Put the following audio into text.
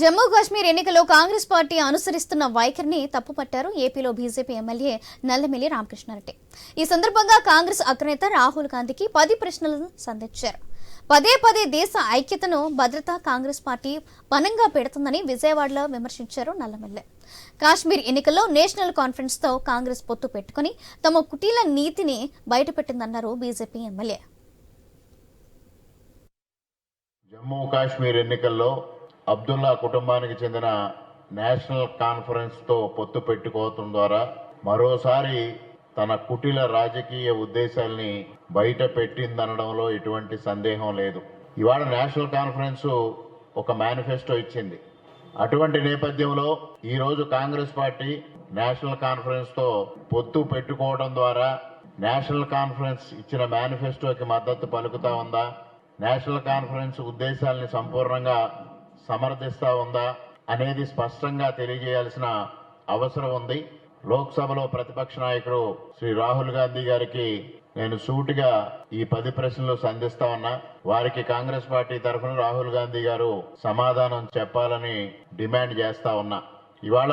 జమ్మూ కాశ్మీర్ ఎన్నికల్లో కాంగ్రెస్ పార్టీ అనుసరిస్తున్న వైఖరిని తప్పుపట్టారు ఏపీలో బీజేపీ ఎమ్మెల్యే నల్లమిల్లి రామకృష్ణారెడ్డి. ఈ సందర్భంగా కాంగ్రెస్ అగ్రనేత రాహుల్ గాంధీకి పది ప్రశ్నలను సంధించారు. పదే పదే దేశ ఐక్యతను భద్రత కాంగ్రెస్ పార్టీ పనంగా పెడుతుందని విజయవాడలో విమర్శించారు నల్లమిల్లె. కాశ్మీర్ ఎన్నికల్లో నేషనల్ కాన్ఫరెన్స్తో కాంగ్రెస్ పొత్తు పెట్టుకుని తమ కుటీల నీతిని బయటపెట్టిందన్నారు బీజేపీ ఎమ్మెల్యే. జమ్మూ కాశ్మీర్ ఎన్నికల్లో అబ్దుల్లా కుటుంబానికి చెందిన నేషనల్ కాన్ఫరెన్స్తో పొత్తు పెట్టుకోవటం ద్వారా మరోసారి తన కుటిల రాజకీయ ఉద్దేశాల్ని బయట పెట్టిందనడంలో ఎటువంటి సందేహం లేదు. ఇవాళ నేషనల్ కాన్ఫరెన్స్ ఒక మేనిఫెస్టో ఇచ్చింది. అటువంటి నేపథ్యంలో ఈరోజు కాంగ్రెస్ పార్టీ నేషనల్ కాన్ఫరెన్స్తో పొత్తు పెట్టుకోవడం ద్వారా నేషనల్ కాన్ఫరెన్స్ ఇచ్చిన మేనిఫెస్టోకి మద్దతు పలుకుతా ఉందా? నేషనల్ కాన్ఫరెన్స్ ఉద్దేశాల్ని సంపూర్ణంగా సమర్థిస్తా ఉందా అనేది స్పష్టంగా తెలియజేయాల్సిన అవసరం ఉంది. లోక్సభలో ప్రతిపక్ష నాయకుడు శ్రీ రాహుల్ గాంధీ గారికి నేను సూటిగా ఈ పది ప్రశ్నలు సంధిస్తా ఉన్నా. వారికి కాంగ్రెస్ పార్టీ తరఫున రాహుల్ గాంధీ గారు సమాధానం చెప్పాలని డిమాండ్ చేస్తా ఉన్నా. ఇవాళ